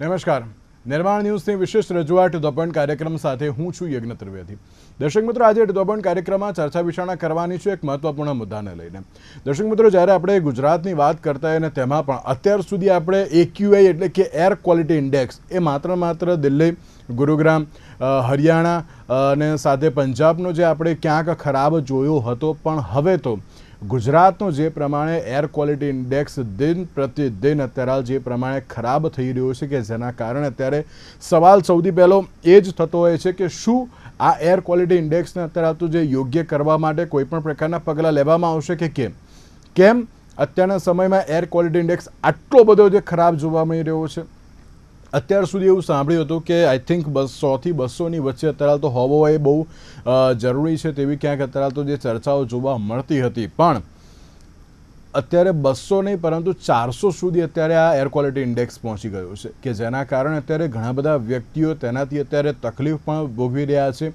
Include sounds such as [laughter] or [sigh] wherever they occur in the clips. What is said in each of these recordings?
નમસ્કાર. નિર્માણ ન્યૂઝની વિશેષ રજૂઆત ધ કાર્યક્રમ સાથે હું છું યજ્ઞ ત્રિવેદી. દર્શક મિત્રો, આજે ધ કાર્યક્રમમાં ચર્ચા વિચારણા કરવાની છે એક મહત્વપૂર્ણ મુદ્દાને લઈને. દર્શક મિત્રો, જ્યારે આપણે ગુજરાતની વાત કરતા અને તેમાં પણ અત્યાર સુધી આપણે એક્યુઆઈ એટલે કે એર ક્વોલિટી ઇન્ડેક્સ એ માત્ર માત્ર દિલ્હી, ગુરુગ્રામ હરિયાણા અને સાથે પંજાબનો જે આપણે ક્યાંક ખરાબ જોયો હતો, પણ હવે તો ગુજરાતનો જે પ્રમાણે એર ક્વોલિટી ઇન્ડેક્સ દિન પ્રતિદિન અત્યારે હાલ જે પ્રમાણે ખરાબ થઈ રહ્યો છે કે જેના કારણે અત્યારે સવાલ સૌથી પહેલો એ જ થતો હોય છે કે શું આ એર ક્વોલિટી ઇન્ડેક્સને અત્યારે હાલ તો જે યોગ્ય કરવા માટે કોઈપણ પ્રકારના પગલાં લેવામાં આવશે કે કેમ? કેમ? અત્યારના સમયમાં એર ક્વોલિટી ઇન્ડેક્સ આટલો બધો જે ખરાબ જોવા મળી રહ્યો છે. અત્યાર સુધી એવું સાંભળ્યું હતું કે આઈ થિંક બસ સોથી બસોની વચ્ચે અત્યારે તો હોવો એ બહુ જરૂરી છે તેવી ક્યાંક અત્યારે તો જે ચર્ચાઓ જોવા મળતી હતી. પણ અત્યારે બસો નહીં, પરંતુ ચારસો સુધી અત્યારે આ એર ક્વોલિટી ઇન્ડેક્સ પહોંચી ગયો છે, કે જેના કારણે અત્યારે ઘણા બધા વ્યક્તિઓ તેનાથી અત્યારે તકલીફ પણ ભોગવી રહ્યા છે.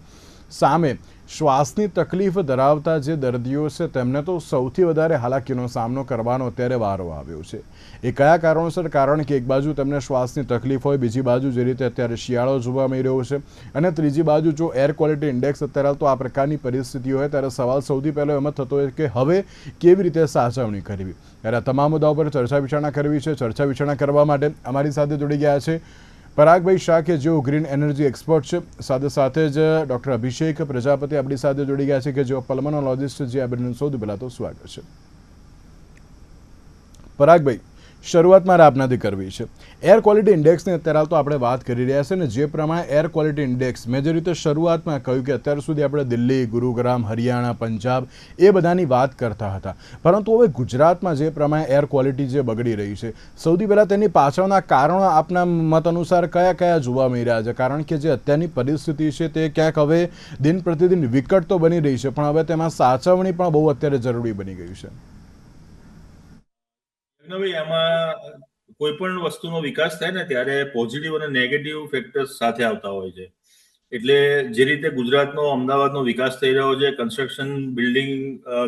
સામે શ્વાસની તકલીફ ધરાવતા જે દર્દીઓ છે, તેમને તો સૌથી વધારે હાલાકીનો સામનો કરવાનો અત્યારે વારો આવ્યો છે. એ કયા કારણોસર? કારણ કે એક બાજુ તેમને શ્વાસની તકલીફ હોય, બીજી બાજુ જે રીતે અત્યારે શિયાળો જોવા મળી રહ્યો છે, અને ત્રીજી બાજુ જો એર ક્વોલિટી ઇન્ડેક્સ અત્યારે તો આ પ્રકારની પરિસ્થિતિ હોય, ત્યારે સવાલ સૌથી પહેલો એમ થતો હોય કે હવે કેવી રીતે સાચવણી કરવી? ત્યારે તમામ મુદ્દાઓ પર ચર્ચા વિચારણા કરવી છે. ચર્ચા વિચારણા કરવા માટે અમારી સાથે જોડી ગયા છે પરાગભાઈ શાહ કે જેઓ ગ્રીન એનર્જી એક્સપર્ટ છે, સાથે સાથે જ ડૉક્ટર અભિષેક પ્રજાપતિ આપણી સાથે જોડી ગયા છે કે જેઓ પલ્મનોલોજિસ્ટ જે આ બંનેનું સૌથી પહેલાં તો સ્વાગત છે. પરાગભાઈ શરૂઆત મારે આપનાથી કરવી છે. એર ક્વોલિટી ઇન્ડેક્સની અત્યારે હાલ તો આપણે વાત કરી રહ્યા છે ને જે પ્રમાણે એર ક્વોલિટી ઇન્ડેક્સ મેં જે રીતે શરૂઆતમાં કહ્યું કે અત્યાર સુધી આપણે દિલ્હી, ગુરુગ્રામ, હરિયાણા, પંજાબ એ બધાની વાત કરતા હતા. પરંતુ હવે ગુજરાતમાં જે પ્રમાણે એર ક્વોલિટી જે બગડી રહી છે, સૌથી પહેલાં તેની પાછળના કારણો આપના મત અનુસાર કયા કયા જોવા મળી રહ્યા છે? કારણ કે જે અત્યારની પરિસ્થિતિ છે તે ક્યાંક હવે દિન પ્રતિદિન વિકટ તો બની રહી છે, પણ હવે તેમાં સાચવણી પણ બહુ અત્યારે જરૂરી બની ગયું છે. ભાઈ, આમાં કોઈ પણ વસ્તુનો વિકાસ થાય ને ત્યારે પોઝિટિવ અને નેગેટિવ ફેક્ટર્સ સાથે આવતા હોય છે. એટલે જે રીતે ગુજરાતનો, અમદાવાદનો વિકાસ થઈ રહ્યો છે કન્સ્ટ્રક્શન બિલ્ડિંગ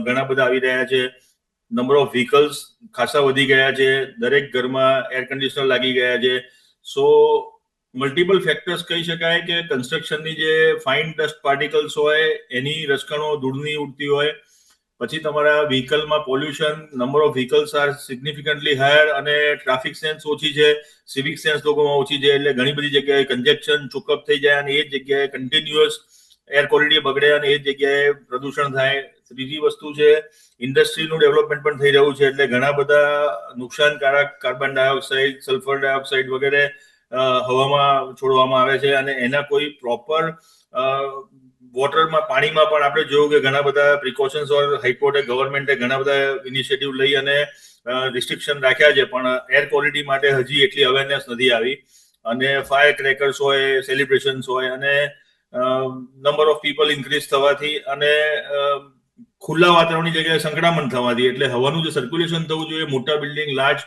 ઘણા બધા આવી રહ્યા છે. નંબર ઓફ વ્હીકલ્સ ખાસા વધી ગયા છે. દરેક ઘરમાં એર કન્ડિશનર લાગી ગયા છે. સો મલ્ટિપલ ફેક્ટર્સ કહી શકાય કે કન્સ્ટ્રક્શનની જે ફાઇન ડસ્ટ પાર્ટિકલ્સ હોય, એની રસકણો ધૂળની ઉડતી હોય પછી તમારા વ્હીકલમાં pollution number of vehicles are significantly higher અને ટ્રાફિક સેન્સ ઓછી છે. સિવિક સેન્સ લોકોમાં ઓછી છે, એટલે ઘણી બધી જગ્યાએ કન્જેક્શન ચોકઅપ થઈ જાય અને એ જગ્યાએ કન્ટિન્યુઅસ એર ક્વોલિટી બગડે અને એ જગ્યાએ પ્રદૂષણ થાય. ત્રીજી વસ્તુ છે ઇન્ડસ્ટ્રીનું ડેવલપમેન્ટ પણ થઈ રહ્યું છે, એટલે ઘણા બધા નુકસાનકારક કાર્બન ડાયોક્સાઇડ સલ્ફર ડાયોક્સાઇડ વગેરે હવામાં છોડવામાં આવે છે અને એના કોઈ પ્રોપર વોટરમાં પાણીમાં પણ આપણે જોયું કે ઘણા બધા પ્રિકોશન્સ ઓર હાઈકોર્ટે ગવર્મેન્ટે ઘણા બધા ઇનિશિયેટિવ લઈ અને રિસ્ટ્રિક્શન રાખ્યા છે, પણ એર ક્વોલિટી માટે હજી એટલી અવેરનેસ નથી આવી. અને ફાયર ક્રેકર્સ હોય સેલિબ્રેશન્સ હોય, અને નંબર ઓફ પીપલ ઇન્ક્રીઝ થવાથી અને ખુલ્લા વાતાવરણની જગ્યાએ સંકળામણ થવાથી એટલે હવાનું જે સર્ક્યુલેશન થવું જોઈએ, મોટા building large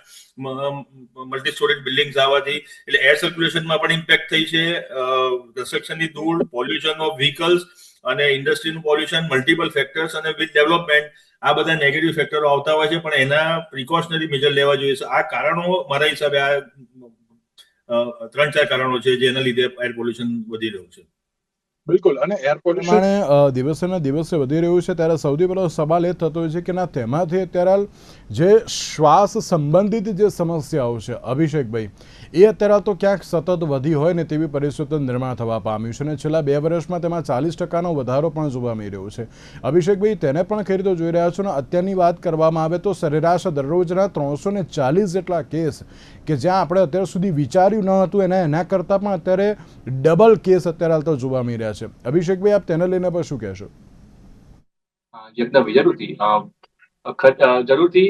multi storage buildings આવવાથી એટલે એર સર્ક્યુલેશનમાં પણ ઇમ્પેક્ટ થઈ છે. કન્સ્ટ્રક્શનની ધૂળ પોલ્યુશન ઓફ વ્હીકલ્સ અને ઇન્ડસ્ટ્રીનું પોલ્યુશન મલ્ટિપલ ફેક્ટર્સ અને વિથ ડેવલપમેન્ટ આ બધા નેગેટિવ ફેક્ટરો આવતા હોય છે. પણ એના પ્રિકોશનરી મેજર લેવા જોઈએ. આ કારણો મારા હિસાબે આ ત્રણ ચાર કારણો છે જેના લીધે એર પોલ્યુશન વધી રહ્યું છે. બિલકુલ, અને એર પોલ્યુશન દિવસે ને દિવસે વધી રહ્યું છે, ત્યારે સૌથી પહેલો સવાલ એ થતો હોય છે કે ના, તેમાંથી અત્યારે જે શ્વાસ સંબંધિત જે સમસ્યાઓ છે, અભિષેકભાઈ એ અત્યારે તો ક્યાંક સતત વધી હોય ને તેવી પરિસ્થિતિ નિર્માણ થવા પામ્યું છે અને છેલ્લા બે વર્ષમાં તેમાં ચાલીસ ટકાનો વધારો પણ જોવા મળી રહ્યો છે. અભિષેકભાઈ તેને પણ ખેડૂતો જોઈ રહ્યા છો? ને અત્યારની વાત કરવામાં આવે તો સરેરાશ દરરોજના ત્રણસો ને ચાલીસ જેટલા કેસ કે જ્યાં આપણે અત્યાર સુધી વિચાર્યું ન હતું, એના એના કરતાં પણ અત્યારે ડબલ કેસ અત્યારે હાલ તો જોવા મળી રહ્યા છે. અભિષેકભાઈ આપ તેને લઈને પણ શું કહેશો? યજ્ઞભાઈ જરૂરથી જરૂરથી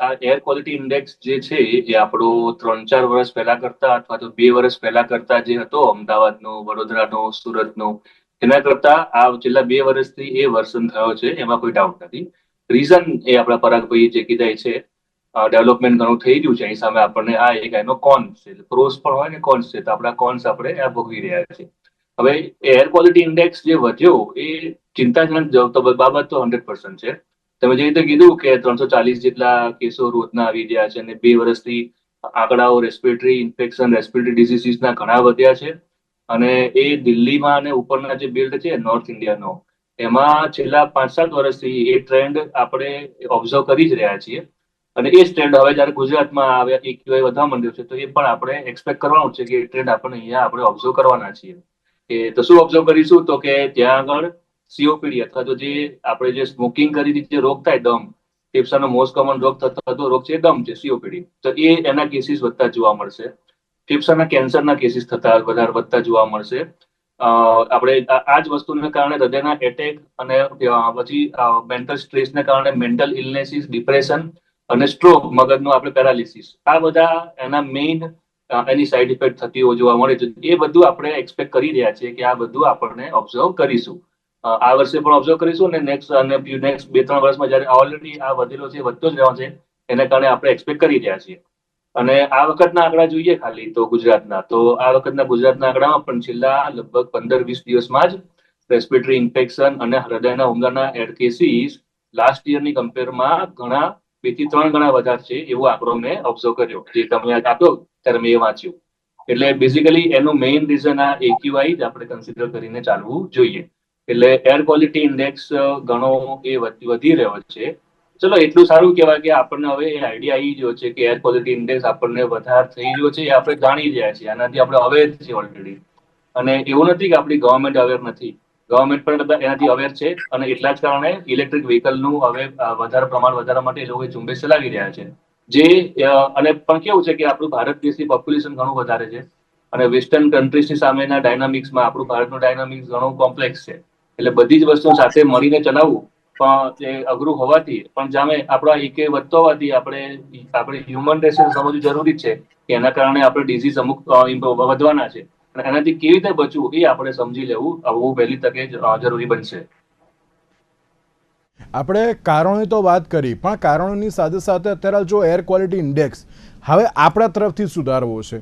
આ એર ક્વોલિટી ઇન્ડેક્સ જે છે, એ આપણો ત્રણ ચાર વર્ષ પહેલા કરતા અથવા તો બે વર્ષ પહેલા કરતા જે હતો, અમદાવાદનો, વડોદરાનો, સુરતનો, એના કરતા આ છેલ્લા બે વર્ષથી એ વર્સન થયો છે, એમાં કોઈ ડાઉટ નથી. રીઝન એ આપણા પરાગભાઈ જે કીધા છે ડેવલપમેન્ટ ઘણું થઈ રહ્યું છે, એની સામે આપણને આ એક એનો કોન્સ છે. પ્રોસ પણ હોય ને કોન્સ છે, તો આપણા કોન્સ આપણે આ ભોગવી રહ્યા છે હવે એર ક્વોલિટી ઇન્ડેક્સ જે વધ્યો, એ ચિંતાજનક બાબત તો હંડ્રેડ પર્સન્ટ છે. તમે જે રીતે કીધું કે ત્રણસો ચાલીસ જેટલા કેસો રોજના આવી રહ્યા છે અને બે વર્ષથી આંકડાઓ રેસ્પિરેટરી ઇન્ફેક્શન રેસ્પિરેટરી ડિસીઝીસના ઘણા વધ્યા છે. અને એ દિલ્હીમાં અને ઉપરના જે બિલ્ડ છે નોર્થ ઇન્ડિયાનો એમાં છેલ્લા પાંચ સાત વર્ષથી એ ટ્રેન્ડ આપણે ઓબ્ઝર્વ કરી જ રહ્યા છીએ. અને એ ટ્રેન્ડ હવે જયારે ગુજરાતમાં આવે એક્યુઆઈ વધવા માંડ્યો છે, તો એ પણ આપણે એક્સપેક્ટ કરવાનું છે કે એ ટ્રેન્ડ આપણે અહીંયા આપણે ઓબ્ઝર્વ કરવાના છીએ. કે તો શું ઓબ્ઝર્વ કરીશું? તો કે ત્યાં આગળ સીઓપીડી અથવા તો જે આપણે જે સ્મોકિંગ કરી જે રોગ થાય દમ, ફેફસાનો મોસ્ટ કોમન રોગ થતો રોગ છે દમ છે સીઓપીડી તો એ એના કેસીસ વધતા જોવા મળશે. ફેફસાના કેન્સરના કેસીસ થતા વધારે વધતા જોવા મળશે. આપણે આ જ વસ્તુને કારણે હૃદયના એટેક અને પછી મેન્ટલ સ્ટ્રેસને કારણે મેન્ટલ ઇલનેસીસ ડિપ્રેશન અને સ્ટ્રોક મગજનો આપણે પેરાલિસિસ આ બધા એના મેઇન એની સાઈડ ઇફેક્ટ થતી જોવા મળે છે. એ બધું આપણે એક્સપેક્ટ કરી રહ્યા છીએ કે આ બધું આપણને ઓબ્ઝર્વ કરીશું. આ વર્ષે પણ ઓબ્ઝર્વ કરીશું અને નેક્સ્ટ અને નેક્સ્ટ બે, ત્રણ વર્ષમાં જ્યારે ઓલરેડી આ વધેલો છે, વધતો જ રહ્યો છે, એને કારણે આપણે એક્સપેક્ટ કરી રહ્યા છીએ. અને આ વખતના આંકડા જોઈએ ખાલી તો ગુજરાતના. તો આ વખતના ગુજરાતના આંકડામાં પણ છેલ્લા લગભગ પંદર, વીસ દિવસમાં જ રેસ્પિરેટરી ઇન્ફેક્શન અને હૃદયના હુમલાના એડ કેસીસ લાસ્ટ યરની કમ્પેરમાં ઘણા, બેથી ત્રણ ગણા વધારે છે એવો આંકડો મેં ઓબ્ઝર્વ કર્યો. જે તમે આજ આપ્યો ત્યારે મેં એ વાંચ્યું. એટલે બેઝિકલી એનું મેઇન રીઝન આ એક્યુઆઈ જ આપણે કન્સિડર કરીને ચાલવું જોઈએ. એટલે એર ક્વોલિટી ઇન્ડેક્સ ઘણો એ વધી રહ્યો છે. ચલો, એટલું સારું કહેવાય કે આપણને હવે એ આઈડિયા આવી ગયો છે કે એર ક્વોલિટી ઇન્ડેક્સ આપણને વધારે થઈ ગયો છે એ આપણે જાણી રહ્યા છીએ. આનાથી આપણે અવેર છીએ ઓલરેડી અને એવું નથી કે આપણી ગવર્મેન્ટ અવેર નથી. ગવર્મેન્ટ પણ એનાથી અવેર છે અને એટલા જ કારણે ઇલેક્ટ્રિક વ્હીકલનું હવે વધારે પ્રમાણ વધારવા માટે એ લોકો ઝુંબેશ ચલાવી રહ્યા છે. જે અને પણ કેવું છે કે આપણું ભારત દેશની પોપ્યુલેશન ઘણું વધારે છે. અને વેસ્ટર્ન કન્ટ્રીઝની સામેના ડાયનામિક્સમાં આપણું ભારતનું ડાયનામિક્સ ઘણું કોમ્પ્લેક્સ છે. એટલે બધી જ વસ્તુ સાથે મળીને ચલાવવું પણ તે અઘરું હોવાથી, પણ જામે આપણા એકે વધતો હોવાથી આપણે આપણે હ્યુમન રેસ સમજવું જરૂરી છે કે એના કારણે આપણે ડિઝીઝ અમુક વધવાના છે. અને એનાથી કેવી રીતે બચવું એ આપણે સમજી લેવું, આવું વહેલી તકે જરૂરી બનશે. આપણે કારણોની તો વાત કરી, પણ કારણોની સાથે સાથે અત્યારે જો એર ક્વોલિટી ઇન્ડેક્સ હવે આપણા તરફથી સુધારવો છે.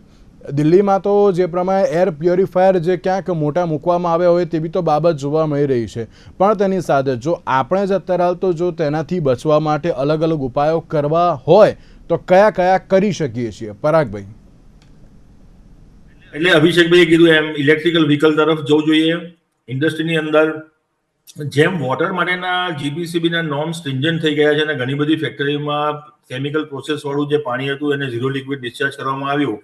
દિલ્હીમાં તો જે પ્રમાણે એર પ્યોરિફાયર જે ક્યાંક મોટા મૂકવામાં આવ્યા હોય તેવી તો બાબત જોવા મળી રહી છે. પણ તેની સાથે જો આપણે જ અત્યારે હાલ તો જો તેનાથી બચવા માટે અલગ અલગ ઉપાયો કરવા હોય, તો કયા કયા કરી શકીએ છીએ? પરાગભાઈ. એટલે અભિષેકભાઈએ કીધું એમ ઇલેક્ટ્રિકલ વ્હીકલ તરફ જવું જોઈએ. ઇન્ડસ્ટ્રીની અંદર જેમ વોટર માટેના જીપીસીબીના નોર્મ સ્ટ્રિન્જન્ટ થઈ ગયા છે અને ઘણી બધી ફેક્ટરીમાં કેમિકલ પ્રોસેસ વાળું જે પાણી હતું એને ઝીરો લિક્વિડ ડિસ્ચાર્જ કરવામાં આવ્યું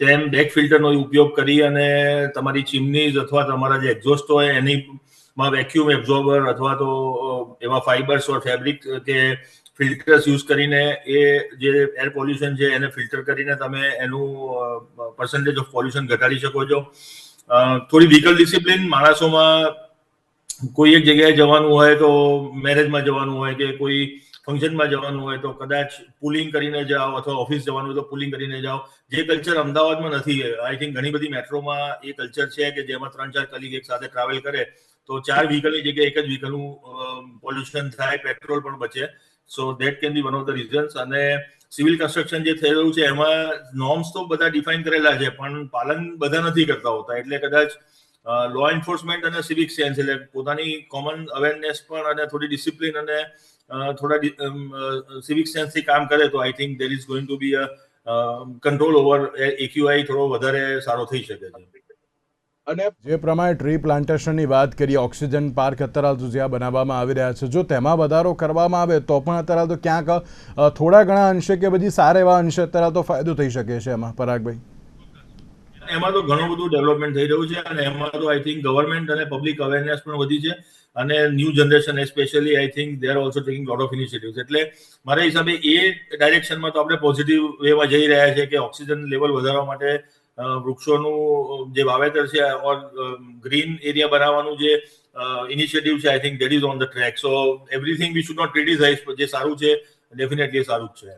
તેમ બેક ફિલ્ટરનો ઉપયોગ કરી અને તમારી ચીમનીઝ અથવા તમારા જે એક્ઝોસ્ટ હોય એની માં વેક્યુમ એબ્ઝોર્બર અથવા તો એવા ફાઇબર્સ ઓર ફેબ્રિક કે ફિલ્ટર્સ યુઝ કરીને એ જે એર પોલ્યુશન છે એને ફિલ્ટર કરીને તમે એનું પર્સન્ટેજ ઓફ પોલ્યુશન ઘટાડી શકો છો. થોડી વ્હીકલ ડિસિપ્લિન માણસોમાં કોઈ એક જગ્યાએ જવાનું હોય તો મેરેજમાં જવાનું હોય કે કોઈ ફંક્શનમાં જવાનું હોય તો કદાચ પુલિંગ કરીને જાઓ અથવા ઓફિસ જવાનું હોય તો પુલિંગ કરીને જાઓ. જે કલ્ચર અમદાવાદમાં નથી આઈ થિંક ઘણી બધી મેટ્રોમાં એ કલ્ચર છે કે જેમાં ત્રણ ચાર કલીગ એક સાથે ટ્રાવેલ કરે, તો ચાર વ્હીકલની જગ્યાએ એક જ વ્હીકલનું પોલ્યુશન થાય પેટ્રોલ પણ બચે. So that can be one of the reasons અને સિવિલ કન્સ્ટ્રક્શન જે થઈ રહ્યું છે, એમાં નોર્મ્સ તો બધા ડિફાઇન કરેલા છે, પણ પાલન બધા નથી કરતા હોતા. એટલે કદાચ લો એન્ફોર્સમેન્ટ અને સિવિક સેન્સ એટલે પોતાની કોમન અવેરનેસ પણ અને થોડી ડિસિપ્લિન અને થોડા સિવિક સેન્સથી કામ કરે તો I think there is going to be a control over AQI થોડો વધારે સારો થઈ શકે છે. અને જે પ્રમાણે ટ્રી પ્લાન્ટેશનની વાત કરીએ ઓક્સિજન પાર્ક અત્યારે હાલ તો જ્યાં બનાવવામાં આવી રહ્યા છે જો તેમાં વધારો કરવામાં આવે તો પણ અત્યારે તો ક્યાંક થોડા ઘણા અંશે કે બધી સારા એવા અંશે અત્યારે તો ફાયદો થઈ શકે છે એમાં પરાગભાઈ. એમાં તો ઘણું બધું ડેવલપમેન્ટ થઈ રહ્યું છે અને એમાં તો આઈ થિંક ગવર્મેન્ટ અને પબ્લિક અવેરનેસ પણ વધી છે. અને new generation especially I think they are also taking lot of initiatives એટલે મારા હિસાબે એ ડાયરેક્શનમાં તો આપણે પોઝિટિવ વેમાં જઈ રહ્યા છે કે ઓક્સિજન લેવલ વધારવા માટે વૃક્ષોનું, જે વાવેતર છે ઓર ગ્રીન એરિયા બનાવવાનું જે ઇનિશિયેટિવ છે I think that is on the track so everything we should not criticise જે સારું છે ડેફિનેટલી સારું જ છે.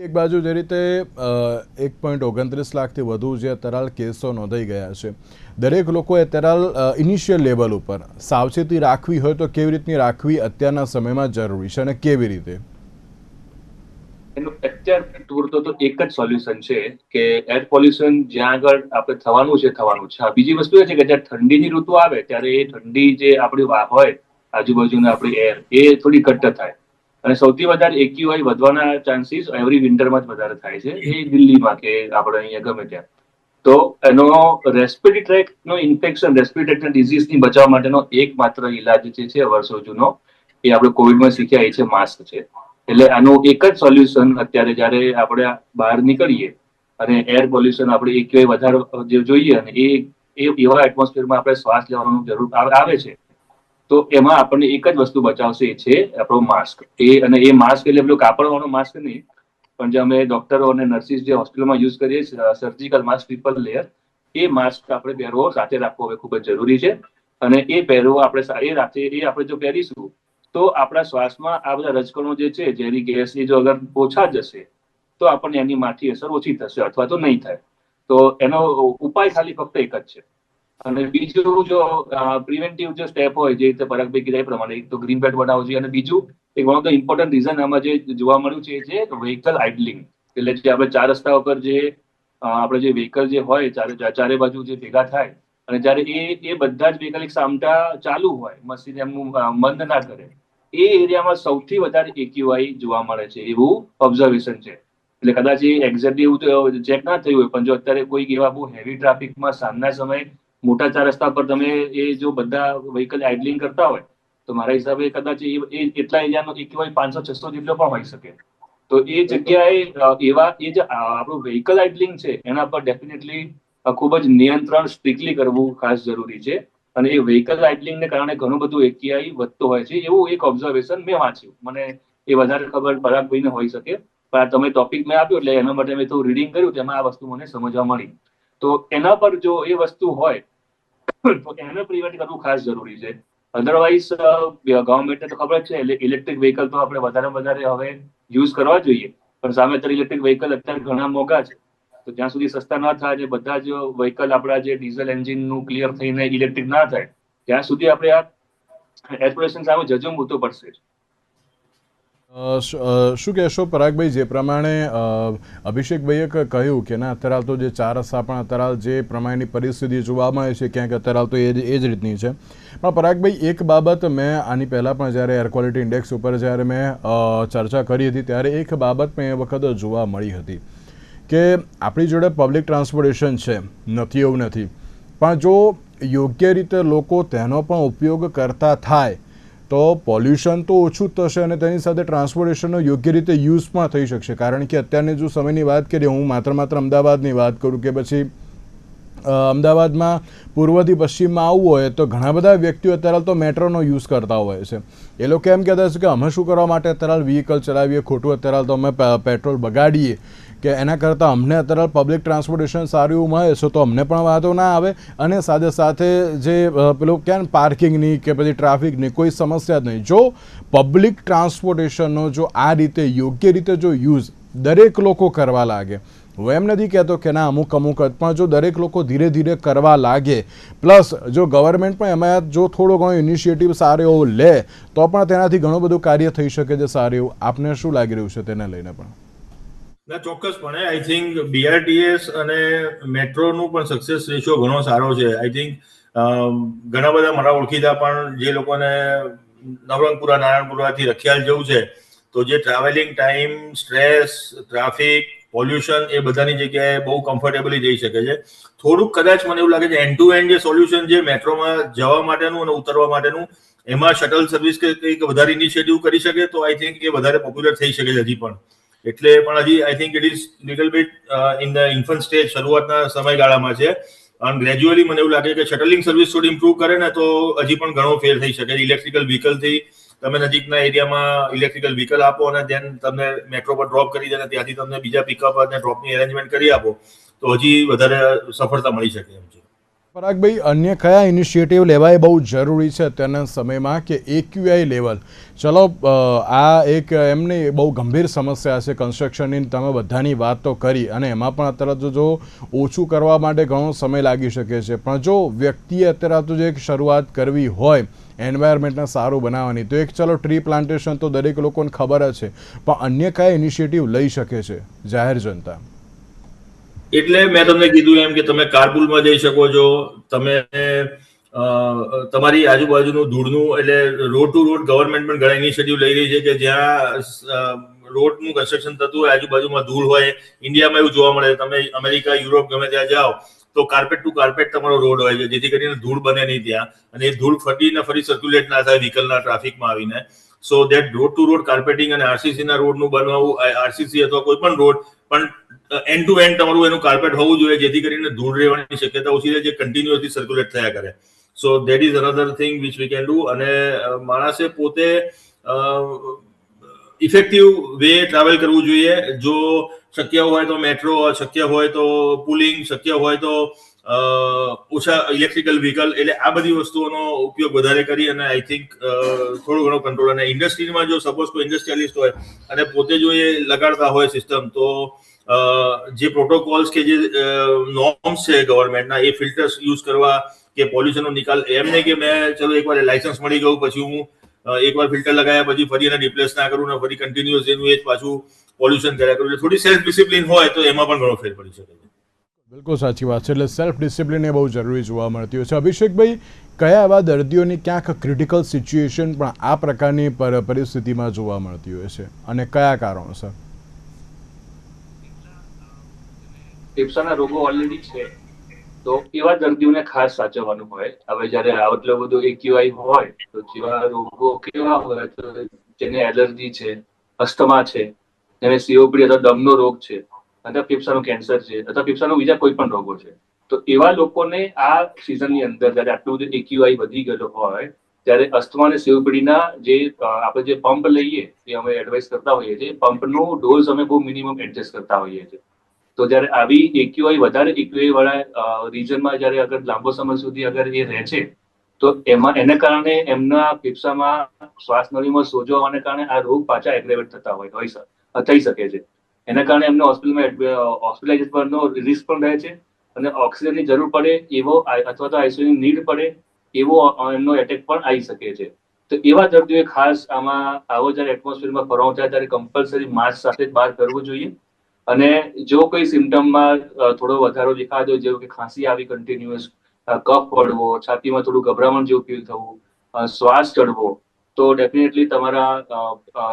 એક બાજુ જે રીતે એક પોઈન્ટ ઓગણત્રીસ લાખથી વધુ જે તરાલ કેસો નોંધાઈ ગયા છે. દરેક લોકોએ તરાલ ઇનિશિયલ લેવલ ઉપર સાવચેતી રાખવી હોય તો કેવી રીતની રાખવી અત્યારના સમયમાં જરૂરી છે અને કેવી રીતે? એનું અત્યાર પૂરતો તો એક જ સોલ્યુશન છે કે એર પોલ્યુશન જ્યાં આગળ આપણે થવાનું છે થવાનું છે. બીજી વસ્તુ એ છે કે જ્યારે ઠંડીની ઋતુ આવે, ત્યારે એ ઠંડી જે આપણી હોય, આજુબાજુના આપણી એર એ થોડી ઘટ્ટ થાય. અને સૌથી વધારે એક્યુઆઈ વધવાના ચાન્સીસ એવરી વિન્ટરમાં જ વધારે થાય છે. એ દિલ્હીમાં કે આપણે અહીંયા ગમે ત્યાં. તો એનો રેસ્પિરી ટ્રેકનો ઇન્ફેક્શન રેસ્પિરેટરી ટ્રેકના ની બચાવવા માટેનો એકમાત્ર ઇલાજ જે છે, વર્ષો જૂનો, એ આપણે કોવિડમાં શીખ્યા, એ છે માસ્ક છે. એટલે આનું એક જ સોલ્યુશન અત્યારે જ્યારે આપણે બહાર નીકળીએ અને એર પોલ્યુશન આપણે એક્યુઆઈ વધારે જે જોઈએ અને એ એવા એટમોસ્ફિયરમાં આપણે શ્વાસ લેવાનું જરૂર આવે છે. તો એમાં આપણને એક જ વસ્તુ બચાવશે એ છે આપણો માસ્ક એ અને એ માસ્ક એટલે પેલું કાપડવાનો માસ્ક નહીં, પણ જે અમે ડોક્ટરો અને નર્સિસ જે હોસ્પિટલમાં યુઝ કરીએ સર્જિકલ માસ્ક ટ્રિપલ લેયર એ માસ્ક આપણે પહેરવો સાથે રાખવો હવે ખૂબ જ જરૂરી છે. અને એ પહેરવો આપણે સારી રાતે એ આપણે જો પહેરીશું, તો આપણા શ્વાસમાં આ બધા રજકણો જે છે ઝેરી ગેસ એ જો અગર ઓછા જશે, તો આપણને એની માઠી અસર ઓછી થશે અથવા તો નહીં થાય. તો એનો ઉપાય ખાલી ફક્ત એક જ છે. અને બીજું જો પ્રિવેન્ટિવ જે સ્ટેપ હોય, જે રીતે પરાગભાઈ કીધા એ પ્રમાણે, એક તો ગ્રીન બેલ્ટ બનાવવું જોઈએ અને બીજું, એક one of the important reason આમાં જે જોવા મળ્યું છે એ છે વ્હીકલ આઇડલિંગ એટલે જે આપણે ચાર રસ્તા ઉપર જે આપણે જે વ્હીકલ જે હોય, ચારે ચારે બાજુ જે ભેગા થાય, અને જ્યારે એ એ બધા જ વ્હીકલ એક સામટા ચાલુ હોય, મશીન એમનું મંદ ના કરે, એ એરિયામાં સૌથી વધારે એક્યુઆઈ જોવા મળે છે એવું ઓબ્ઝર્વેશન છે. એટલે કદાચ એ એક્ઝેક્ટલી એવું ચેક ના થયું હોય, પણ જો અત્યારે કોઈ એવા બહુ હેવી ટ્રાફિકમાં સાંજના સમયે મોટા ચાર રસ્તા પર તમે એ જો બધા વ્હીકલ આઇડલિંગ કરતા હોય, તો મારા હિસાબે કદાચ એ એટલા એરિયાનો એક્યુઆઈ પાંચસો, છસો જેટલો પણ હોઈ શકે. તો એ જગ્યાએ એવા એ જે આપણું વ્હીકલ આઇડલિંગ છે, એના પર ડેફિનેટલી ખૂબ જ નિયંત્રણ સ્ટ્રિક્ટલી કરવું ખાસ જરૂરી છે. અને એ વ્હીકલ આઇડલિંગને કારણે ઘણું બધું એક્યુઆઈ વધતો હોય છે. એવું એક ઓબ્ઝર્વેશન મેં વાંચ્યું. મને એ વધારે ખબર પરાગભાઈને હોઈ શકે. પણ તમે ટોપિક મેં આપ્યો એટલે એના માટે મેં થોડું રીડિંગ કર્યું, તેમાં આ વસ્તુ મને સમજવા મળી. તો એના પર જો એ વસ્તુ હોય તો એને પ્રિવેન્ટ કરવું ખાસ જરૂરી છે. અધરવાઇઝ ગવર્મેન્ટને તો ખબર જ છે ઇલેક્ટ્રિક વ્હીકલ તો આપણે વધારે વધારે હવે યુઝ કરવા જોઈએ. પણ સામે અત્યારે ઇલેક્ટ્રિક વ્હીકલ અત્યારે ઘણા મોંઘા છે. તો જ્યાં સુધી સસ્તા ના થાય અને બધા જ વ્હીકલ આપણા જે ડીઝલ એન્જિનનું ક્લિયર થઈને ઇલેક્ટ્રિક ના થાય, ત્યાં સુધી આપણે આ એસ્પિરેશન સામે જજુમવું મૂકવું પડશે જ. શ- કહેશો પરાગભાઈ, જે પ્રમાણે અભિષેકભાઈએ કહ્યું કે ના, અત્યારે તો જે ચાર રસ્તા પણ અત્યારે જે પ્રમાણેની પરિસ્થિતિ જોવા મળે છે, ક્યાંક અત્યારે તો એ જ એ જ રીતની છે. પણ પરાગભાઈ, એક બાબત મેં આની પહેલાં પણ જ્યારે એર ક્વોલિટી ઇન્ડેક્સ ઉપર જ્યારે મેં ચર્ચા કરી હતી, ત્યારે એક બાબત મેં એ વખત જોવા મળી હતી કે આપણી જોડે પબ્લિક ટ્રાન્સપોર્ટેશન છે, નથી એવું નથી. પણ જો યોગ્ય રીતે લોકો તેનો પણ ઉપયોગ કરતા થાય તો પોલ્યુશન તો ઓછું જ થશે અને તેની સાથે ટ્રાન્સપોર્ટેશનનો યોગ્ય રીતે યુઝ પણ થઈ શકશે. કારણ કે અત્યારની જો સમયની વાત કરીએ, હું માત્ર માત્ર અમદાવાદની વાત કરું કે પછી અમદાવાદમાં પૂર્વથી પશ્ચિમમાં આવવું હોય તો ઘણા બધા વ્યક્તિઓ અત્યારે તો મેટ્રોનો યુઝ કરતા હોય છે. એ લોકો એમ કહેતા છે કે અમે શું કરવા માટે અત્યારે વ્હીકલ ચલાવીએ, ખોટું અત્યારે તો અમે પેટ્રોલ બગાડીએ. કે એના કરતાં અમને અત્યારે પબ્લિક ટ્રાન્સપોર્ટેશન સારું મળે છે તો અમને પણ વાંધો ના આવે. અને સાથે સાથે જે પેલું ક્યાં પાર્કિંગની કે પછી ટ્રાફિકની કોઈ સમસ્યા જ નહીં. જો પબ્લિક ટ્રાન્સપોર્ટેશનનો જો આ રીતે યોગ્ય રીતે જો યુઝ દરેક લોકો કરવા લાગે, હું એમ નથી કહેતો કે ના, અમુક અમુક પણ જો દરેક લોકો ધીરે ધીરે કરવા લાગે, પ્લસ જો ગવર્મેન્ટ પણ એમાં જો થોડો ઘણો ઇનિશિયેટિવ સારો એવો લે, તો પણ તેનાથી ઘણું બધું કાર્ય થઈ શકે છે સારું એવું. આપને શું લાગી રહ્યું છે તેને લઈને પણ? ના, ચોક્કસપણે. આઈ થિંક બીઆરટીએસ અને મેટ્રોનું પણ સક્સેસ રેશિયો ઘણો સારો છે. આઈ થિંક ઘણા બધા મારા ઓળખીતા પણ જે લોકોને નવરંગપુરા, નારાયણપુરાથી રખિયાલ જવું છે, તો જે travelling time stress traffic pollution એ બધાની જગ્યાએ બહુ કમ્ફર્ટેબલી જઈ શકે છે. થોડુંક કદાચ મને એવું લાગે છે એન્ડ ટુ એન્ડ જે સોલ્યુશન છે મેટ્રોમાં જવા માટેનું અને ઉતરવા માટેનું, એમાં શટલ સર્વિસ કે કંઈક વધારે ઇનિશિયેટિવ કરી શકે, તો આઈ થિંક એ વધારે પોપ્યુલર થઈ શકે છે હજી પણ. એટલે પણ હજી I think it is little bit in the infant stage શરૂઆતના સમયગાળામાં છે. અને ગ્રેજ્યુઅલી મને એવું લાગે કે શટલિંગ સર્વિસ થોડી ઇમ્પ્રૂવ કરે ને તો હજી પણ ઘણો ફેર થઈ શકે. ઇલેક્ટ્રિકલ વ્હીકલથી તમે નજીકના એરિયામાં ઇલેક્ટ્રિકલ વ્હીકલ આપો અને ધેન તમને મેટ્રો પર ડ્રોપ કરી દે અને ત્યાંથી તમને બીજા પિકઅપ અને ડ્રોપની અરેન્જમેન્ટ કરી આપો, તો હજી વધારે સફળતા મળી શકે એમ છે. પરાગભાઈ અન્ય કયા ઇનિશિયેટિવ લેવા એ બહુ જરૂરી છે અત્યારના સમયમાં કે એક્યુઆઈ લેવલ ચલો આ એક એમને બહુ ગંભીર સમસ્યા છે કન્સ્ટ્રક્શનની તમે બધાની વાત તો કરી અને એમાં પણ અત્યારે જો ઓછું કરવા માટે ઘણો સમય લાગી શકે છે. પણ જો વ્યક્તિએ અત્યારે તો જે શરૂઆત કરવી હોય એન્વાયરમેન્ટને સારું બનાવવાની, તો એક ચલો ટ્રી પ્લાન્ટેશન તો દરેક લોકોને ખબર જ છે. પણ અન્ય કયા ઇનિશિયેટિવ લઈ શકે છે? જાહેર જનતા. એટલે મેં તમને કીધું એમ કે તમે કારપુલમાં જઈ શકો છો. તમે તમારી આજુબાજુનું ધૂળનું એટલે રોડ ટુ રોડ ગવર્મેન્ટ પણ ઘણા ઇનિશિયેટિવ લઈ રહી છે કે જ્યાં રોડનું કન્સ્ટ્રક્શન થતું હોય, આજુબાજુમાં ધૂળ હોય ઇન્ડિયામાં એવું જોવા મળે, તમે અમેરિકા યુરોપ ગમે ત્યાં જાઓ, તો કાર્પેટ ટુ કાર્પેટ તમારો રોડ હોય છે, જેથી કરીને ધૂળ બને નહીં ત્યાં અને એ ધૂળ ફરીને ફરી સર્ક્યુલેટ ના થાય વ્હીકલના ટ્રાફિકમાં આવીને. So that road to road carpeting અને આરસીસી ના રોડનું બનાવવું આરસીસી અથવા કોઈ પણ રોડ પણ એન્ડ ટુ એન્ડ તમારું એનું કાર્પેટ હોવું જોઈએ, જેથી કરીને ધૂળ રહેવાની શક્યતા ઓછી રહે જે કન્ટિન્યુઅસલી સર્ક્યુલેટ થયા કરે. So that is another thing which we can do અને માણસે પોતે ઇફેક્ટિવ વે ટ્રાવેલ કરવું જોઈએ. જો શક્ય હોય તો મેટ્રો શક્ય હોય તો પુલિંગ શક્ય હોય તો ઓછા ઇલેક્ટ્રિકલ વ્હીકલ એટલે આ બધી વસ્તુઓનો ઉપયોગ વધારે કરી અને આઈ થિંક થોડો ઘણો કંટ્રોલ અને ઇન્ડસ્ટ્રીમાં જો સપોઝ કોઈ ઇન્ડસ્ટ્રીયાલિસ્ટ હોય અને પોતે જો એ લગાડતા હોય સિસ્ટમ તો જે પ્રોટોકોલ્સ કે જે નોર્મ્સ છે ગવર્મેન્ટના એ ફિલ્ટર્સ યુઝ કરવા કે પોલ્યુશનનો નિકાલ એમ નહીં કે મેં, ચલો એકવાર લાયસન્સ મળી ગયું, પછી હું એકવાર ફિલ્ટર લગાવ્યા પછી ફરી એને રિપ્લેસ ના કરું ને ફરી કન્ટિન્યુઅસ એનું એ જ પાછું પોલ્યુશન કર્યા કરું. એટલે થોડી સેલ્ફ ડિસિપ્લિન હોય તો એમાં પણ ઘણો ફેર પડી શકે છે. બિલકુલ સાચી વાત છે. એટલે સેલ્ફ ડિસિપ્લિન એ બહુ જરૂરી જોવા મળતી હોય છે. અભિષેકભાઈ, કયા એવા દર્દીઓની ક્યાંક ક્રિટિકલ સિચ્યુએશન પણ આ પ્રકારની પર- પરિસ્થિતિમાં જોવા મળતી હોય છે? અને કયા કારણોસર? ફેફસાના રોગો ઓલરેડી છે. તો એવા દર્દીઓને ખાસ સાચવવાનું હોય? હવે જયારે આટલો બધો એક્યુઆઈ હોય, તો જેવા રોગો કેવા હોય? તો જેને એલર્જી છે, અસ્થમા છે, જેને સીઓપીડી અથવા દમનો રોગ છે, અથવા ફેફસાનું કેન્સર છે, અથવા ફેફસાનો બીજા કોઈ પણ રોગો છે. તો એવા લોકોને આ સિઝનની અંદર જયારે આટલું બધું એક્યુઆઈ વધી ગયેલો હોય, ત્યારે અસ્થમા અને સીઓપીડીના જે આપણે જે પંપ લઈએ, એ અમે એડવાઇસ કરતા હોઈએ છીએ પંપનો ડોઝ અમે બહુ મિનિમમ એડજસ્ટ કરતા હોઈએ છીએ. તો જ્યારે આવી એક્યુઆઈ વધારે એક્યુઆઈ વાળા રીજનમાં જ્યારે અગર લાંબો સમય સુધી અગર એ રહે છે, તો એમાં, એને કારણે એમના ફેફસામાં શ્વાસ નળીમાં સોજો આવવાને કારણે આ રોગ પાછા એગ્રેવેટ થતા હોય હોય થઈ શકે છે. એના કારણે એમને હોસ્પિટલમાં હોસ્પિટલાઇઝ પરનો રિસ્ક પણ રહે છે અને ઓક્સિજનની જરૂર પડે એવો અથવા તો આઈસીયુની નીડ પડે એવો એમનો એટેક પણ આવી શકે છે. તો એવા દર્દીઓએ ખાસ આમાં, આવો જ્યારે એટમોસ્ફિયરમાં ફરવા થાય ત્યારે કમ્પલસરી માસ્ક સાથે બહાર કરવું જોઈએ. અને જો કોઈ સિમ્ટમમાં થોડો વધારો દેખાતો જેવું કે ખાંસી આવી કન્ટિન્યુઅસ કફ પડવો, છાતીમાં થોડું ગભરામણ જેવું ફીલ થવું શ્વાસ ચડવો, તો ડેફિનેટલી તમારા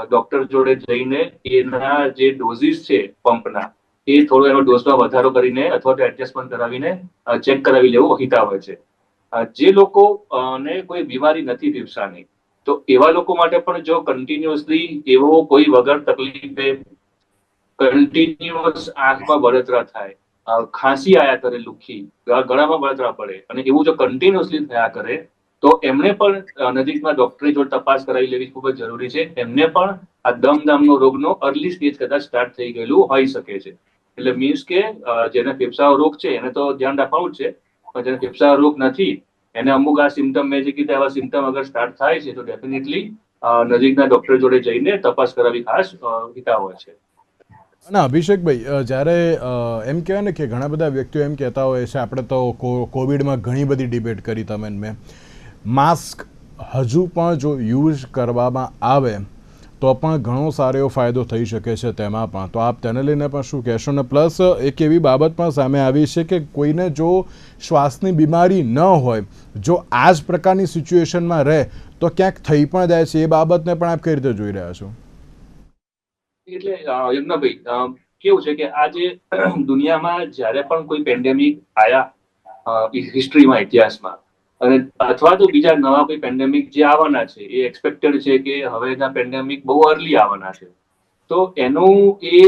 ડોક્ટર જોડે જઈને એના જે ડોઝીસ છે પંપના, એ થોડો એનો ડોઝમાં વધારો કરીને અથવા તો એડજસ્ટમેન્ટ કરાવીને ચેક કરાવી લેવું હિતા હોય છે. જે લોકો ને કોઈ બીમારી નથી ફેફસાની, તો એવા લોકો માટે પણ જો કન્ટિન્યુઅસલી એવો કોઈ વગર તકલીફે કન્ટિન્યુઅસ આંખમાં બળતરા થાય. ખાંસી આયા કરે લુખી ગળામાં બળતરા પડે. અને એવું જો કન્ટિન્યુઅસલી થયા કરે, તો એમને પણ નજીકમાં ડોક્ટરની જોડે તપાસ કરાવી લેવી ખૂબ જ જરૂરી છે. એમને પણ આ દમદામનો રોગનો અર્લી સ્ટેજ કદાચ સ્ટાર્ટ થઈ ગયેલું હોઈ શકે છે. એટલે મીન્સ કે જેને ફેફસાઓ રોગ છે, એને તો ધ્યાન રાખવાનું જ છે. પણ જેને ફેફસાઓ રોગ નથી, એને અમુક આ સિમ્ટમ મેં જે કીધા એવા સિમ્ટમ અગર સ્ટાર્ટ થાય છે, તો ડેફિનેટલી નજીકના ડોક્ટર જોડે જઈને તપાસ કરાવી ખાસ હિતાવહ છે. અને અભિષેકભાઈ જ્યારે એમ કહેવાય ને કે ઘણા બધા વ્યક્તિઓ એમ કહેતા હોય છે, આપણે તો કોવિડમાં ઘણી બધી ડિબેટ કરી તમે મેં. માસ્ક હજુ પણ જો યુઝ કરવામાં આવે, તો પણ ઘણો સારો એવો ફાયદો થઈ શકે છે તેમાં પણ. તો આપ તેને લઈને પણ શું કહેશો ને? પ્લસ એક એવી બાબત પણ સામે આવી છે કે કોઈને જો શ્વાસની બીમારી ન હોય, જો આ જ પ્રકારની સિચ્યુએશનમાં રહે, તો ક્યાંક થઈ પણ જાય છે. એ બાબતને પણ આપ કઈ રીતે જોઈ રહ્યા છો? એટલે અ, યજ્ઞભાઈ કેવું છે કે આજે [clears throat] દુનિયામાં જ્યારે પણ કોઈ પેન્ડેમિક આયા હિસ્ટ્રીમાં ઇતિહાસમાં અને અથવા તો બીજા નવા કોઈ પેન્ડેમિક જે આવવાના છે એ એક્સપેક્ટેડ છે કે હવેના પેન્ડેમિક બહુ અર્લી આવવાના છે. તો એનું એ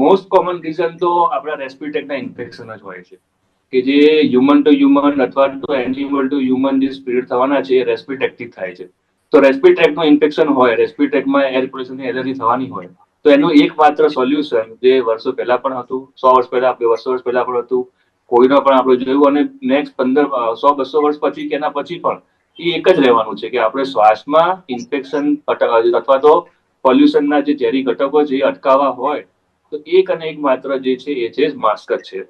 મોસ્ટ કોમન રીઝન તો આપણા રેસ્પિરેટરના ઇન્ફેક્શન જ હોય છે. કે જે હ્યુમન ટુ હ્યુમન અથવા તો એનિમલ ટુ હ્યુમન જે સ્પ્રેડ થવાના છે એ રેસ્પિરેટથી થાય છે. તો રેસ્પિરેટનું ઇન્ફેક્શન હોય રેસ્પિરેટમાં એર પોલ્યુશનની એલર્જી થવાની હોય તો એનું એકમાત્ર સોલ્યુશન જે વર્ષો પહેલા પણ હતું, સો વર્ષ પહેલા વર્ષો વર્ષ પહેલા પણ હતું, કોઈનો પણ આપણે જોયું અને નેક્સ્ટ પંદર, સો, બસો વર્ષ પછી કે એના પછી પણ, એ એક જ રહેવાનું છે કે આપણે શ્વાસમાં ઇન્ફેક્શન અથવા તો પોલ્યુશનના જે ઝેરી ઘટકો છે એ અટકાવવા હોય, તો એક અને એક માત્ર જે છે એ છે માસ્ક જ છે.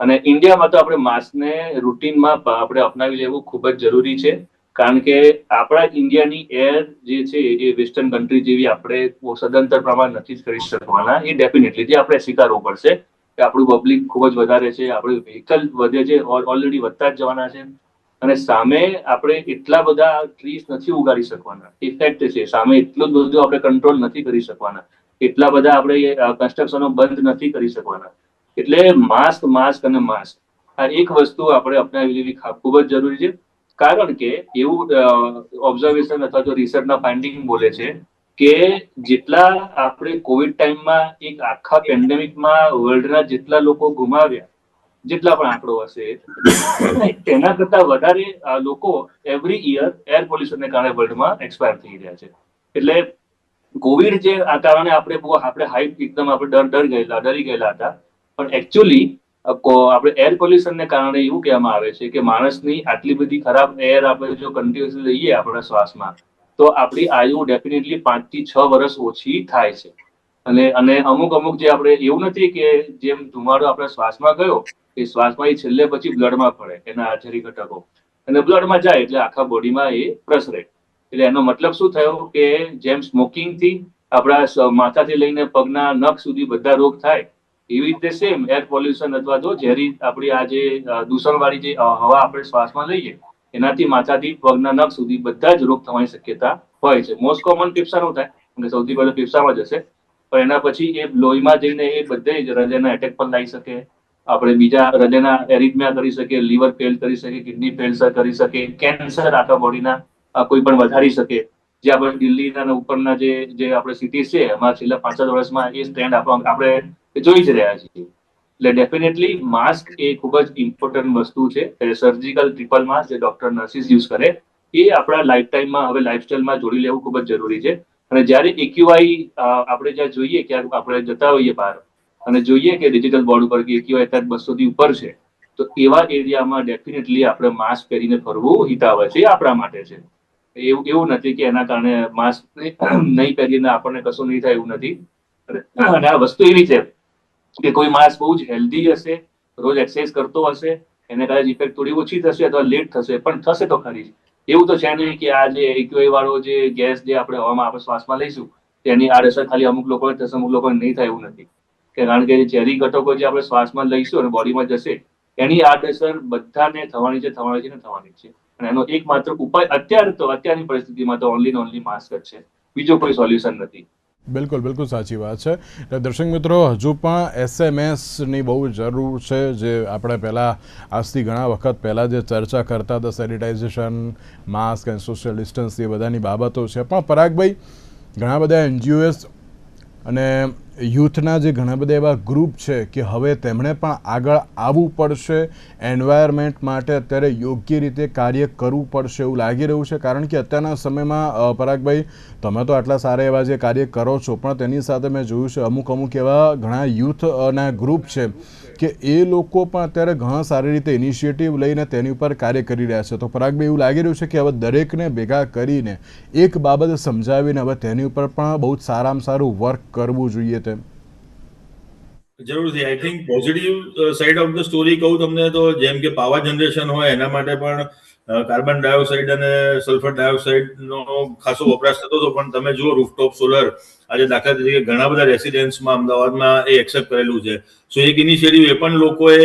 અને ઇન્ડિયામાં તો આપણે માસ્કને રૂટીનમાં આપણે અપનાવી લેવું ખૂબ જ જરૂરી છે. કારણ કે આપણા ઇન્ડિયાની એર જે છે, એ વેસ્ટર્ન કન્ટ્રી જેવી આપણે સદંતર પ્રમાણ નથી જ કરી શકવાના. એ ડેફિનેટલી જે આપણે સ્વીકારવું પડશે કે આપણું પબ્લિક ખૂબ જ વધારે છે, આપણું વ્હીકલ વધે છે ઓલરેડી વધતા જ જવાના છે. અને સામે આપણે એટલા બધા ટ્રીસ નથી ઉગાડી શકવાના. ઇફેક્ટ છે, સામે એટલું જ બધું આપણે કંટ્રોલ નથી કરી શકવાના. એટલા બધા આપણે કન્સ્ટ્રક્શનો બંધ નથી કરી શકવાના. એટલે માસ્ક માસ્ક અને માસ્ક આ એક વસ્તુ આપણે અપનાવી લેવી ખૂબ જ જરૂરી છે. કારણ કે એવું ઓબ્ઝર્વેશન અથવા તો રિસર્ચના ફાઇન્ડિંગ બોલે છે કે જેટલા આપણે કોવિડ ટાઈમમાં એક આખા પેન્ડેમિકમાં વર્લ્ડના જેટલા લોકો ગુમાવ્યા, જેટલા પણ આંકડો હશે તેના કરતા વધારે લોકો એવરી યર એર પોલ્યુશનને કારણે વર્લ્ડમાં એક્સપાયર થઈ રહ્યા છે. એટલે કોવિડ જે આ કારણે આપણે બહુ, આપણે હાઈપ એકદમ આપણે ડર ડર ગયેલા, ડરી ગયેલા હતા. પણ એકચ્યુઅલી આપણે એર પોલ્યુશનને કારણે એવું કહેવામાં આવે છે કે માણસની આટલી બધી ખરાબ એર આપણે જો કન્ટિન્યુઅસલી લઈએ આપણા શ્વાસમાં, તો આપણી આયુ ડેફિનેટલી પાંચથી છ વર્ષ ઓછી થાય છે. અને અને અમુક અમુક જે આપણે એવું નથી કે જેમ ધુમાડો આપણે શ્વાસમાં ગયો, એ શ્વાસમાં એ છેલ્લે પછી બ્લડમાં પડે, એના હાજરી ઘટકો. અને બ્લડમાં જાય એટલે આખા બોડીમાં એ પ્રસરે એટલે એનો મતલબ શું થયો કે જેમ સ્મોકિંગથી આપણા માથાથી લઈને પગના નખ સુધી બધા રોગ થાય એવી રીતે સેમ એર પોલ્યુશન અથવા તો ઝેરી આપણી આ જે દૂષણવાળી જે હવા આપણે શ્વાસમાં લઈએ, એનાથી માથાથી, પગના નખ સુધી બધા જ રોગ થવાની શક્યતા હોય છે. મોસ્ટ કોમન ફેફસાનું થાય? અને સૌથી પહેલા ફેફસામાં જશે પણ એના પછી એ લોહીમાં જઈને એ બધે જ હૃદયના એટેક પણ લાવી શકે. આપણે બીજા હૃદયના એરિથમિયા કરી શકે લીવર ફેલ કરી શકે કિડની ફેલસર કરી શકે કેન્સર આખા બોડીના કોઈ પણ વધારી શકે. જે આપણે દિલ્હીના ઉપરના જે જે આપણે સિટી છે, એમાં છેલ્લા પાંચ વર્ષમાં એ સ્ટેન્ડ આપણે જોઈ જ રહ્યા છીએ. એટલે ડેફિનેટલી માસ્ક એ ખૂબ જ ઇમ્પોર્ટન્ટ વસ્તુ છે. સર્જિકલ ટ્રિપલ માસ્ક જે ડોક્ટર નર્સિસ યુઝ કરે, એ આપણા લાઈફ ટાઈમમાં હવે લાઈફસ્ટાઈલમાં જોડી લેવું ખૂબ જ જરૂરી છે. અને જ્યારે એક્યુઆઈ આપણે જ્યાં જોઈએ ક્યાંક આપણે જતા હોઈએ બહાર, અને જોઈએ કે ડિજિટલ બોર્ડ ઉપર કે એક્યુઆઈ અત્યારે બસોથી ઉપર છે, તો એવા એરિયામાં ડેફિનેટલી આપણે માસ્ક પહેરીને ફરવું હિતાવ છે આપણા માટે છે. એવું એવું નથી કે એના કારણે માસ્ક નહીં પહેરીને આપણને કશું નહીં થાય એવું નથી. અને આ વસ્તુ એવી છે કે કોઈ માણસ બહુ જ હેલ્ધી હશે, રોજ એક્સરસાઇઝ કરતો હશે, એને કદાચ ઇફેક્ટ થોડી ઓછી થશે અથવા લેટ થશે, પણ થશે તો ખરી. એવું તો છે નહીં કે આ જે એક્યુઆઈ વાળો જે ગેસ જે આપણે હવામાં આપણે શ્વાસમાં લઈશું, તેની આડઅસર ખાલી અમુક લોકોને થશે, અમુક લોકોને નહીં થાય એવું નથી. કે કારણ કે ઝેરી ઘટકો જે આપણે શ્વાસમાં લઈશું અને બોડીમાં જશે, એની આડઅસર બધાને થવાની છે થવાની છે ને થવાની છે. અને એનો એકમાત્ર ઉપાય અત્યારે તો, અત્યારની પરિસ્થિતિમાં તો ઓનલી ને ઓનલી માસ્ક જ છે. બીજો કોઈ સોલ્યુશન નથી. બિલકુલ બિલકુલ સાચી વાત છે. દર્શક મિત્રો, હજુ પણ એસએમએસની બહુ જરૂર છે જે આપણે પહેલાં, આજથી ઘણા વખત પહેલાં જે ચર્ચા કરતા હતા, sanitisation, mask and social distance, એ બધાની બાબતો છે. પણ પરાગભાઈ, ઘણા બધા એનજીઓએસ અને યુથના જે ઘણા બધા એવા ગ્રુપ છે કે હવે તેમણે પણ આગળ આવવું પડશે એન્વાયરમેન્ટ માટે અત્યારે યોગ્ય રીતે કાર્ય કરવું પડશે એવું લાગી રહ્યું છે. કારણ કે અત્યારના સમયમાં પરાગભાઈ, તમે તો આટલા સારા એવા જે કાર્ય કરો છો, પણ તેની સાથે મેં જોયું છે અમુક અમુક એવા ઘણા યુથના ગ્રુપ છે. કે એ લોકો પણ અત્યારે ઘણા સારી રીતે ઇનિશિયેટિવ લઈને તેની ઉપર કાર્ય કરી રહ્યા છે. તો પરાગભાઈ એવું લાગી રહ્યું છે કે હવે દરેકને ભેગા કરીને એક બાબત સમજાવીને હવે તેની ઉપર પણ બહુ જ સારામાં સારું વર્ક કરવું જોઈએ તેમ? જરૂરથી I think positive side of the story કહું તમને તો જેમ કે પાવર જનરેશન હોય, એના માટે પણ કાર્બન ડાયોક્સાઇડ અને સલ્ફર ડાયોક્સાઇડનો ખાસો વપરાશ થતો હતો. પણ તમે જુઓ રૂફટોપ સોલર આજે દાખલા તરીકે ઘણા બધા રેસિડેન્ટ્સમાં અમદાવાદમાં એ એક્સેપ્ટ કરેલું છે. સો એક ઇનિશિયેટિવ એ પણ લોકોએ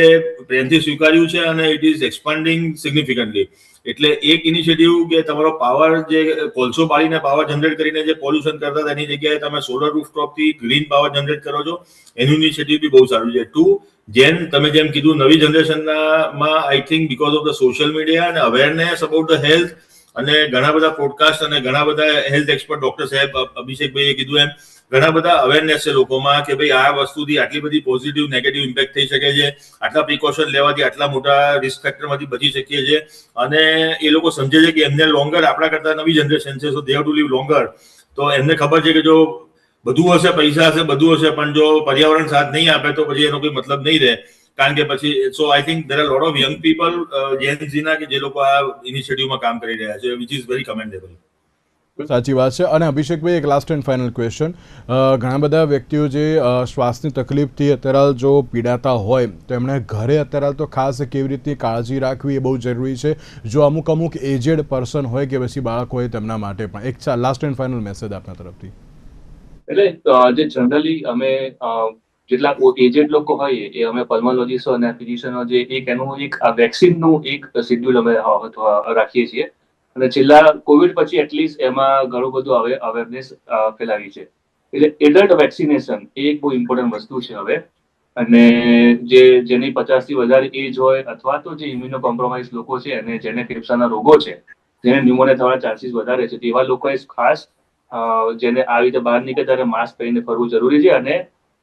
પ્રેમથી સ્વીકાર્યું છે અને ઇટ ઇઝ એક્સપાન્ડિંગ સિગ્નિફિકન્ટલી એટલે એક ઇનિશિયેટિવ કે તમારો પાવર જે, કોલસો પાડીને પાવર જનરેટ કરીને જે પોલ્યુશન કરતા એની જગ્યાએ તમે સોલર રૂફટોપથી ગ્રીન પાવર જનરેટ કરો છો, એનું ઇનિશિયેટિવ બી બહુ સારું છે. ટુ જેમ તમે જેમ કીધું, નવી જનરેશનના I think because of the social media અને અવેરનેસ અબાઉટ ધ હેલ્થ અને ઘણા બધા પોડકાસ્ટ અને ઘણા બધા હેલ્થ એક્સપર્ટ ડોક્ટર સાહેબ અભિષેકભાઈએ કીધું એમ, ઘણા બધા અવેરનેસ છે લોકોમાં કે ભાઈ આ વસ્તુથી આટલી બધી પોઝિટિવ નેગેટિવ ઇમ્પેક્ટ થઈ શકે છે, આટલા પ્રિકોશન લેવાથી આટલા મોટા રિસ્ક ફેક્ટરમાંથી બચી શકીએ છીએ. અને એ લોકો સમજે છે કે એમને લોંગર આપણા કરતા નવી જનરેશન છે so they to live longer તો એમને ખબર છે કે જો બધું હશે, પૈસા હશે, બધું હશે, પણ જો પર્યાવરણ સાથ નહીં આપે તો પછી એનો કોઈ મતલબ નહીં રહે. કારણ કે પછી so I think there are lot of young people Gen ઝીના કે જે લોકો આ ઇનિશિયેટિવમાં કામ કરી રહ્યા છે વિચ ઇઝ વેરી કમેન્ડેબલ સાચી વાત છે. અને અભિષેકભાઈ એક લાસ્ટ એન્ડ ફાઇનલ ક્વેશ્ચન ઘણા બધા વ્યક્તિઓ જે શ્વાસની તકલીફથી અત્યારે જો પીડાતા હોય તો એમણે ઘરે અત્યારે તો ખાસ કેવી રીતની કાળજી રાખવી એ બહુ જરૂરી છે. જો અમુક અમુક એજેડ પર્સન હોય કે પછી બાળક હોય તેમના માટે પણ. એક લાસ્ટ એન્ડ ફાઇનલ મેસેજ આપના તરફથી. એટલે જે જનરલી અમે જેટલા એજેડ લોકો હોય, એ અમે પલ્મોલોજીસ્ટો અને ફિઝિશિયનો જે એક એનું એક વેક્સિનનું એક શેડ્યુલ અમે રાખીએ છીએ. અને છેલ્લા કોવિડ પછી એટલીસ્ટ એમાં ઘણું બધું હવે અવેરનેસ ફેલાવી છે. એટલે એડલ્ટ વેક્સિનેશન એ એક બહુ ઇમ્પોર્ટન્ટ વસ્તુ છે હવે. અને જે, જેની પચાસથી વધારે એજ હોય અથવા તો જે ઇમ્યુનો કોમ્પ્રોમાઇઝ લોકો છે, અને જેને ફેફસાના રોગો છે, જેને ન્યુમોનિયા થવાના ચાન્સીસ વધારે છે, તેવા લોકોએ ખાસ જેને આવી રીતે બહાર નીકળે ત્યારે માસ્ક પહેરીને ફરવું જરૂરી છે અને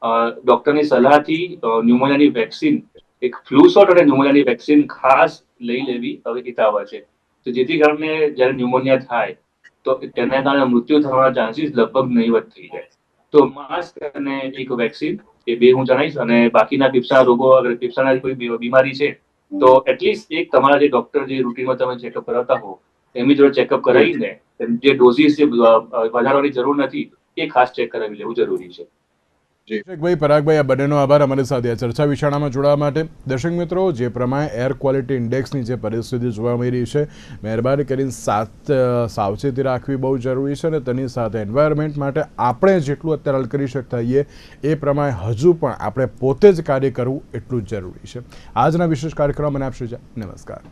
ડોક્ટરની સલાહથી ન્યુમોનિયાની વેક્સિન, એક ફ્લુ શોટ અને ન્યુમોનિયાની વેક્સિન ખાસ લઈ લેવી હવે હિતાવહ છે. તો જેથી કારણે જ્યારે ન્યુમોનિયા થાય, તો તેના કારણે મૃત્યુ થવાના ચાન્સીસ લગભગ નહીવત થઈ જાય. તો માસ્ક અને એક વેક્સિન, એ બે હું જણાવીશ અને બાકીના ફેફસાના રોગો, અગર ફેફસાના કોઈ બીમારી છે, તો એટલીસ્ટ એક તમારા જે ડોક્ટર જે રૂટીનમાં તમે ચેકઅપ કરાવતા હો, એમની જોડે ચેકઅપ કરાવીને જે ડોઝીસ વધારવાની જરૂર નથી, એ ખાસ ચેક કરાવી લેવું જરૂરી છે. અભિષેકભાઈ પરાગભાઈ, આ બંનેનો આભાર અમારી સાથે આ ચર્ચા વિચારણામાં જોડાવા માટે. દર્શક મિત્રો, જે પ્રમાણે એર ક્વોલિટી ઇન્ડેક્સની જે પરિસ્થિતિ જોવા મળી રહી છે, મહેરબાની કરીને સાત સાવચેતી રાખવી બહુ જરૂરી છે અને તેની સાથે એન્વાયરમેન્ટ માટે આપણે જેટલું અત્યારે હલ કરી શકતા હોઈએ, એ પ્રમાણે હજુ પણ આપણે પોતે જ કાર્ય કરવું એટલું જ જરૂરી છે. આજના વિશેષ કાર્યક્રમ મને આપશે નમસ્કાર.